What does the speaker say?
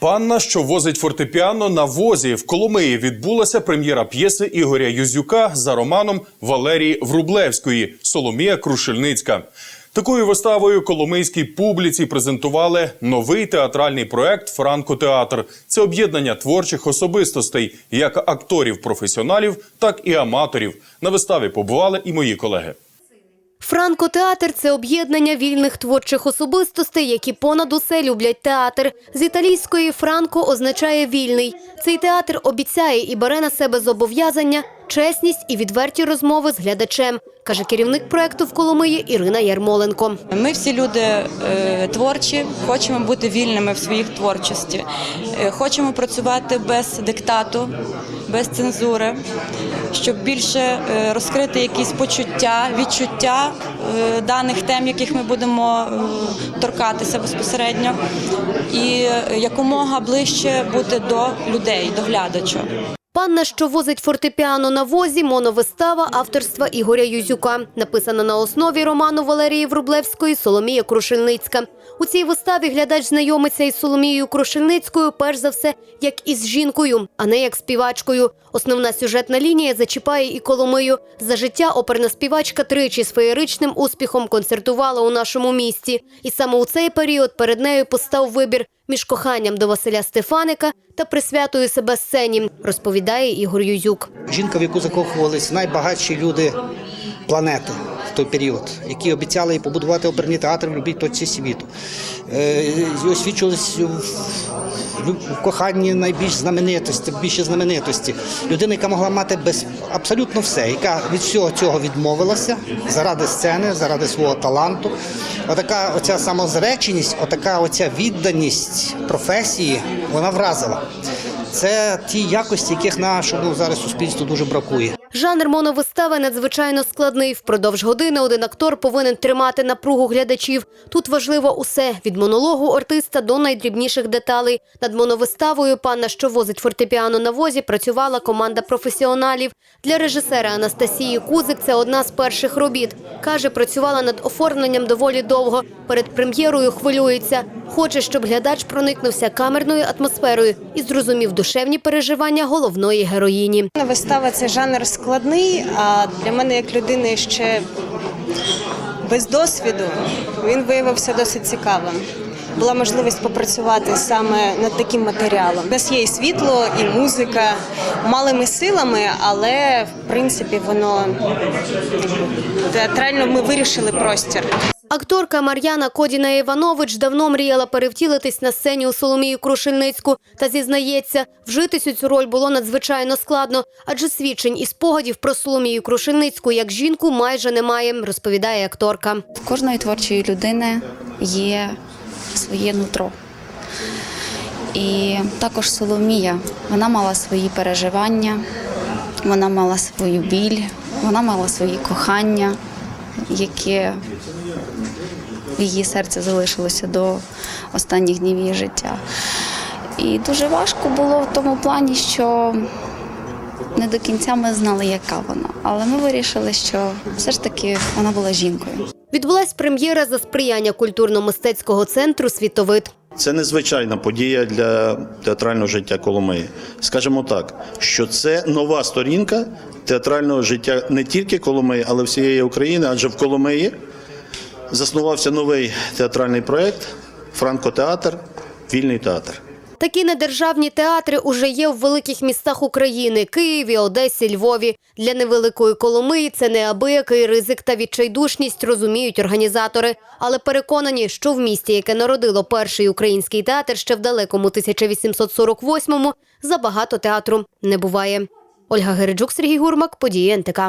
Панна, що возить фортепіано на возі в Коломиї, відбулася прем'єра п'єси Ігоря Юзюка за романом Валерії Врублевської Соломія Крушельницька. Такою виставою коломийській публіці презентували новий театральний проект Франкотеатр. Це об'єднання творчих особистостей, як акторів-професіоналів, так і аматорів. На виставі побували і мої колеги. Франко-театр – це об'єднання вільних творчих особистостей, які понад усе люблять театр. З італійської «франко» означає «вільний». Цей театр обіцяє і бере на себе зобов'язання, чесність і відверті розмови з глядачем, каже керівник проекту в Коломиї Ірина Ярмоленко. Ми всі люди е, творчі, хочемо бути вільними в своїх творчості, Е, хочемо працювати без диктату, без цензури, щоб більше е, розкрити якісь почуття, відчуття даних тем, яких ми будемо торкатися безпосередньо, і якомога ближче бути до людей, до глядача. Панна, що возить фортепіано на возі, моновистава авторства Ігоря Юзюка, написана на основі роману Валерії Врублевської «Соломія Крушельницька». У цій виставі глядач знайомиться із Соломією Крушельницькою перш за все як із жінкою, а не як співачкою. Основна сюжетна лінія зачіпає і Коломию. За життя оперна співачка тричі з феєричним успіхом концертувала у нашому місті. І саме у цей період перед нею постав вибір між коханням до Василя Стефаника та присвятою себе сцені, розповідає Ігор Юзюк. Жінка, в яку закохувались найбагатші люди планети в той період, які обіцяли побудувати оперний театр в любій точці світу. Е, і освічувались в коханні найбільш знаменитості, більше знаменитості. Людина, яка могла мати без абсолютно все, яка від всього цього відмовилася заради сцени, заради свого таланту. Отака оця самозреченість, отака оця відданість професії, вона вразила. Це ті якості, яких нашому зараз суспільству дуже бракує. Жанр моновистави надзвичайно складний. Впродовж години один актор повинен тримати напругу глядачів. Тут важливо усе – від монологу артиста до найдрібніших деталей. Над моновиставою «Панна, що возить фортепіано на возі» працювала команда професіоналів. Для режисера Анастасії Кузик це одна з перших робіт. Каже, працювала над оформленням доволі довго. Перед прем'єрою хвилюється. Хоче, щоб глядач проникнувся камерною атмосферою і зрозумів душевні переживання головної героїні. Вистава це жанр складний, а для мене, як людини ще без досвіду, він виявився досить цікавим. Була можливість попрацювати саме над таким матеріалом. У нас є і світло, і музика малими силами, але в принципі воно театрально ми вирішили простір. Акторка Мар'яна Кодіна Іванович давно мріяла перевтілитись на сцені у Соломію Крушельницьку та зізнається, вжитись у цю роль було надзвичайно складно, адже свідчень і спогадів про Соломію Крушельницьку як жінку майже немає, розповідає акторка. В кожної творчої людини є своє нутро. І також Соломія, вона мала свої переживання, вона мала свою біль, вона мала свої кохання, яке в її серці залишилося до останніх днів її життя. І дуже важко було в тому плані, що не до кінця ми знали, яка вона. Але ми вирішили, що все ж таки вона була жінкою. Відбулась прем'єра за сприяння культурно-мистецького центру «Світовид». Це незвичайна подія для театрального життя Коломиї. Скажімо так, що це нова сторінка театрального життя не тільки Коломиї, але всієї України, адже в Коломиї заснувався новий театральний проєкт Франкотеатр, вільний театр. Такі недержавні театри уже є в великих містах України – Києві, Одесі, Львові. Для невеликої Коломиї це неабиякий ризик та відчайдушність, розуміють організатори. Але переконані, що в місті, яке народило перший український театр ще в далекому 1848-му, забагато театру не буває. Ольга Гереджук, Сергій Гурмак, події НТК.